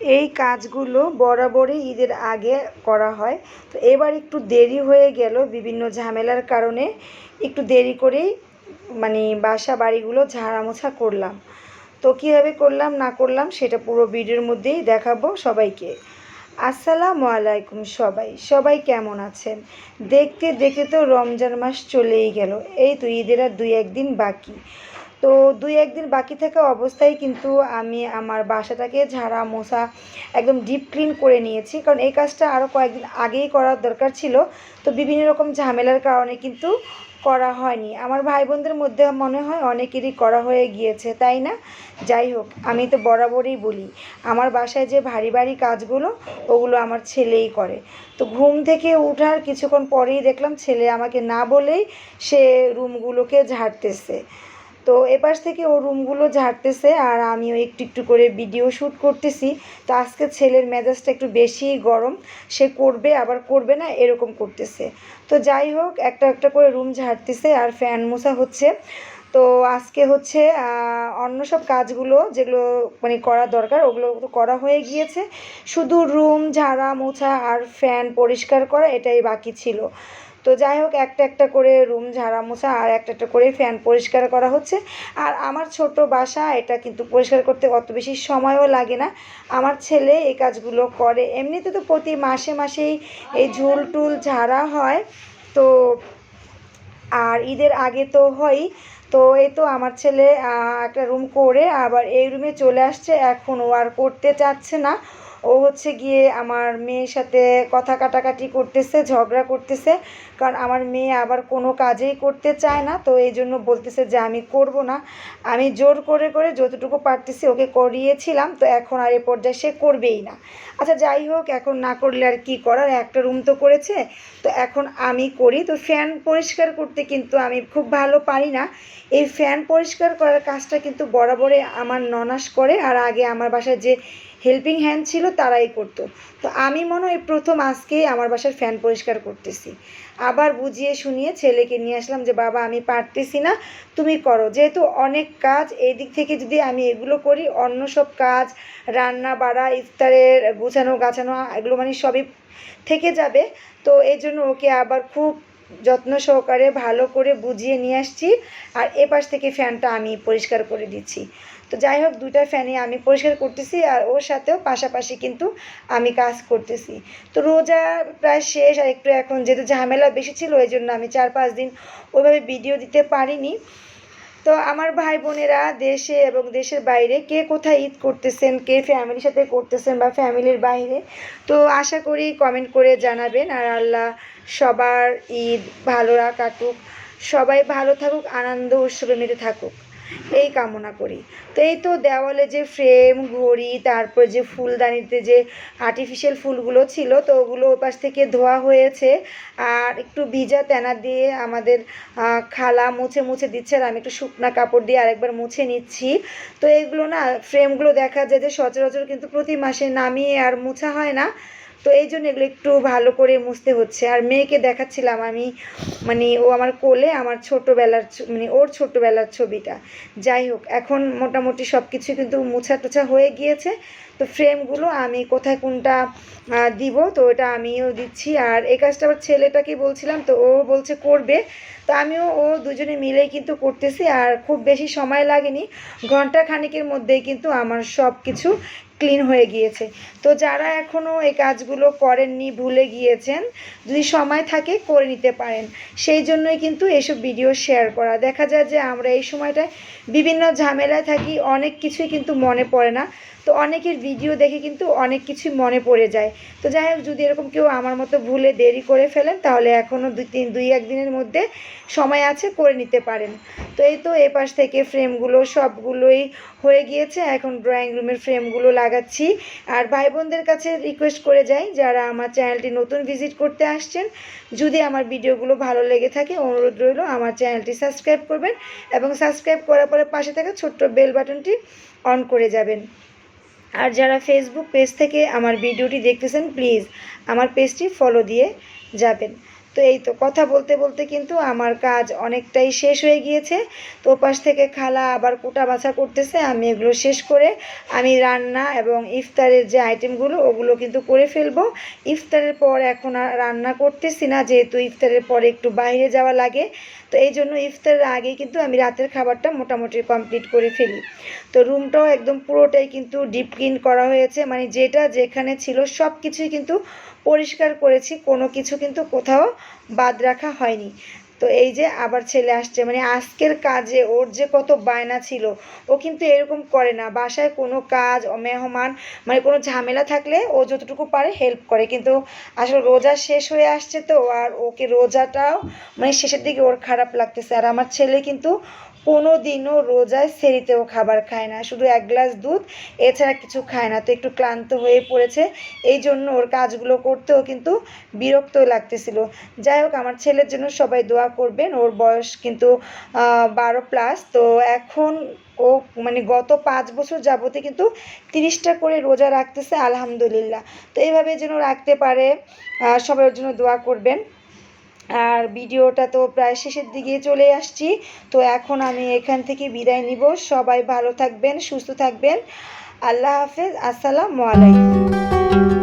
এই কাজগুলো বরাবরই ঈদের আগে করা হয়। তো এবার একটু দেরি হয়ে গেল বিভিন্ন ঝামেলার কারণে। একটু দেরি করেই মানে বাসা বাড়িগুলো ঝাড়া মোছা করলাম। তো কীভাবে করলাম, না করলাম সেটা পুরো ভিডিওর মধ্যেই দেখাবো সবাইকে। আসসালামু আলাইকুম সবাই। সবাই কেমন আছেন? দেখতে দেখতে তো রমজান মাস চলেই গেল। এই তো ঈদের আর দুই একদিন বাকি। তো দুই একদিন বাকি থাকা অবস্থায় কিন্তু আমি আমার বাসাটাকে ঝাড়া মোছা একদম ডিপ ক্লিন করে নিয়েছি। কারণ এই কাজটা আরও কয়েকদিন আগেই করার দরকার ছিল। তো বিভিন্ন রকম ঝামেলার কারণে কিন্তু করা হয়নি। আমার ভাই বোনদের মধ্যে মনে হয় অনেকেরই করা হয়ে গিয়েছে, তাই না? যাই হোক, আমি তো বরাবরই বলি, আমার বাসায় যে ভারী ভারী কাজগুলো, ওগুলো আমার ছেলেই করে। তো ঘুম থেকে ওঠার কিছুক্ষণ পরেই দেখলাম ছেলে আমাকে না বলেই সে রুমগুলোকে ঝাড়তেছে। তো এপাশ থেকে ও রুমগুলো ঝাড়তেছে আর আমিও একটু একটু করে ভিডিও শ্যুট করতেছি। তো আজকে ছেলের মেজাজটা একটু বেশিই গরম, সে করবে আবার করবে না, এরকম করতেছে। তো যাই হোক, একটা একটা করে রুম ঝাড়তেছে আর ফ্যান মোছা হচ্ছে। তো আজকে হচ্ছে অন্য সব কাজগুলো যেগুলো মানে করা দরকার, ওগুলো তো করা হয়ে গিয়েছে। শুধু রুম ঝাড়া মোছা আর ফ্যান পরিষ্কার করা এটাই বাকি ছিল। তো যাই হোক, একটা একটা করে রুম ঝাড়া মোছা আর একটা একটা করে ফ্যান পরিষ্কার করা হচ্ছে। আর আমার ছোট বাসা, এটা কিন্তু পরিষ্কার করতে অত বেশি সময়ও লাগে না। আমার ছেলে এই কাজগুলো করে। এমনিতে তো প্রতি মাসে মাসেই এই ঝুল টুল ঝাড়া হয়। তো আর ঈদের আগে তো হয়ই। তো এই তো আমার ছেলে একটা রুম করে আবার এই রুমে চলে আসছে। এখন ও আর করতে চাচ্ছে না। ও হচ্ছে গিয়ে আমার মেয়ের সাথে কথা কাটাকাটি করতেছে, ঝগড়া করতেছে। কারণ আমার মেয়ে আবার কোনো কাজেই করতে চায় না, তো এই জন্য বলতেছে যে আমি করব না। আমি জোর করে করে যতটুকু পারতেছি ওকে করিয়েছিলাম, তো এখন আর এ পর্যায়ে সে করবেই না। আচ্ছা যাই হোক, এখন না করলে আর কি করার? একটা রুম তো করেছে, তো এখন আমি করি। তো ফ্যান পরিষ্কার করতে কিন্তু আমি খুব ভালো পারি না। এই ফ্যান পরিষ্কার করার কাজটা কিন্তু বরাবরই আমার ননাস করে। আর আগে আমার বাসায় যে হেল্পিং হ্যান্ড ছিল তারাই করতো। তো আমি মনে হয় প্রথম আজকেই আমার বাসার ফ্যান পরিষ্কার করতেছি। আবার বুঝিয়ে শুনিয়ে ছেলেকে নিয়ে আসলাম যে, বাবা, আমি পারতেছি না, তুমি করো। যেহেতু অনেক কাজ এই দিক থেকে যদি আমি এগুলো করি, অন্য সব কাজ, রান্না, বাড়া, ইফতারের, গুছানো, গাছানো, এগুলো মানে সবই থেকে যাবে। তো এই জন্য ওকে আবার খুব যত্ন সহকারে ভালো করে বুঝিয়ে নিয়ে আসছি। আর এপাশ থেকে ফ্যানটা আমি পরিষ্কার করে দিচ্ছি। তো যাই হোক দুইটা ফ্যানই আমি পরিষ্কার করতেছি আর ওর সাথেও পাশাপাশি কিন্তু আমি কাজ করতেছি। তো রোজা প্রায় শেষ আর একটু এখন যেহেতু ঝামেলা বেশি ছিল ওই জন্য আমি চার পাঁচ দিন ওইভাবে ভিডিও দিতে পারিনি। তো আমার ভাই বোনেরা দেশে এবং দেশের বাইরে কে কোথায় ঈদ করতেছেন, কে ফ্যামিলির সাথে করতেছেন বা ফ্যামিলির বাইরে, তো আশা করি কমেন্ট করে জানাবেন। আর আল্লাহ সবার ঈদ ভালো কাটুক, সবাই ভালো থাকুক, আনন্দ উৎসবে মেতে থাকুক। এই কামনা করি। তো এই তো দেওয়ালে যে ফ্রেম ঘড়ি, তারপর যে ফুলদানিতে যে আর্টিফিশিয়াল ফুলগুলো ছিল, তো ওগুলো ওপাশ থেকে ধোয়া হয়েছে। আর একটু ভিজা তেনা দিয়ে আমাদের খালা মুছে মুছে দিচ্ছে আর আমি একটু শুকনা কাপড় দিয়ে আরেকবার মুছে নিচ্ছি। তো এইগুলো না ফ্রেমগুলো দেখা যায় যে সচরাচর কিন্তু প্রতি মাসে নামিয়ে আর মুছা হয় না। তো এই জন্য এগুলো একটু ভালো করে মুছতে হচ্ছে। আর মেয়েকে দেখাচ্ছিলাম আমি মানে ও আমার কোলে, আমার ছোটোবেলার মানে ওর ছোটোবেলার ছবিটা। যাই হোক, এখন মোটামুটি সব কিছু কিন্তু মোছা টোছা হয়ে গিয়েছে। তো ফ্রেমগুলো আমি কোথায় কোনটা দিব, তো ওটা আমিও দিচ্ছি। আর এই কাজটা আবার ছেলেটাকে বলছিলাম, তো ও বলছে করবে। তো আমিও, ও দুজনে মিলেই কিন্তু করতেছি। আর খুব বেশি সময় লাগেনি। ঘণ্টা খানিকের মধ্যেই কিন্তু আমার সব কিছু ক্লিন হয়ে গিয়েছে। তো যারা এখনও এই কাজগুলো করেননি, ভুলে গিয়েছেন, যদি সময় থাকে করে নিতে পারেন। সেই জন্যই কিন্তু এসব ভিডিও শেয়ার করা। দেখা যায় যে আমরা এই সময়টায় বিভিন্ন ঝামেলায় থাকি, অনেক কিছুই কিন্তু মনে পড়ে না। তো অনেকের ভিডিও দেখে কিন্তু অনেক কিছুই মনে পড়ে যায়। তো যাই হোক, যদি এরকম কেউ আমার মতো ভুলে দেরি করে ফেলেন, তাহলে এখনও দুই তিন, দুই একদিনের মধ্যে সময় আছে, করে নিতে পারেন। তো এই তো এপাশ থেকে ফ্রেমগুলো সবগুলোই হয়ে গিয়েছে। এখন ড্রয়িং রুমের ফ্রেমগুলো লাগাচ্ছি। আর ভাই বোনদের কাছে রিকোয়েস্ট করে যাই, যারা আমার চ্যানেলটি নতুন ভিজিট করতে আসছেন, যদি আমার ভিডিওগুলো ভালো লেগে থাকে, অনুরোধ রইল আমার চ্যানেলটি সাবস্ক্রাইব করবেন এবং সাবস্ক্রাইব করার পরে পাশে থাকা ছোট্ট বেল বাটনটি অন করে যাবেন। আর যারা ফেসবুক পেজ থেকে আমার ভিডিওটি দেখতেছেন প্লিজ আমার পেজটি ফলো দিয়ে যাবেন। তো এই তো কথা বলতে বলতে কিন্তু আমার কাজ অনেকটাই শেষ হয়ে গিয়েছে। তো ওপাশ থেকে খালা আবার কোটা বাছা করতেছে, আমি এগুলো শেষ করে আমি রান্না এবং ইফতারের যে আইটেমগুলো ওগুলো কিন্তু করে ফেলব। ইফতারের পর এখন আর রান্না করতেছি না, যেহেতু ইফতারের পরে একটু বাইরে যাওয়া লাগে। তো এই জন্য ইফতারের আগে কিন্তু আমি রাতের খাবারটা মোটামুটি কমপ্লিট করে ফেলি। তো রুমটাও একদম পুরোটাই কিন্তু ডিপ ক্লিন করা হয়েছে মানে যেটা যেখানে ছিল সব কিছুই কিন্তু পরিষ্কার করেছি, কোনো কিছু কিন্তু কোথাও বাদ রাখা হয়নি। তো এই যে আবার ছেলে আসছে মানে আজকের কাজে ওর যে কত বায়না ছিল, ও কিন্তু এরকম করে না। বাসায় কোনো কাজ, মেহমান মানে কোনো ঝামেলা থাকলে ও যতটুকু পারে হেল্প করে। কিন্তু আসলে রোজা শেষ হয়ে আসছে তো, আর ওকে রোজাটাও মানে শেষের দিকে ওর খারাপ লাগতেছে। আর আমার ছেলে কিন্তু কোনো দিনও রোজায় সেরিতেও খাবার খায় না, শুধু এক গ্লাস দুধ, এছাড়া কিছু খায় না। তো একটু ক্লান্ত হয়ে পড়েছে, এই জন্য ওর কাজগুলো করতেও কিন্তু বিরক্ত লাগতেছিল। যাই হোক, আমার ছেলের জন্য সবাই দোয়া করবেন, ওর বয়স কিন্তু বারো প্লাস তো এখন ও মানে গত পাঁচ বছর যাবতে কিন্তু তিরিশটা করে রোজা রাখতেছে, আলহামদুলিল্লাহ। তো এইভাবে যেন রাখতে পারে সবাই ওর জন্য দোয়া করবেন। আর ভিডিওটা তো প্রায় শেষের দিকে চলে আসছি। তো এখন আমি এখান থেকে বিদায় নিব। সবাই ভালো থাকবেন, সুস্থ থাকবেন। আল্লাহ হাফেজ, আসসালামু আলাইকুম।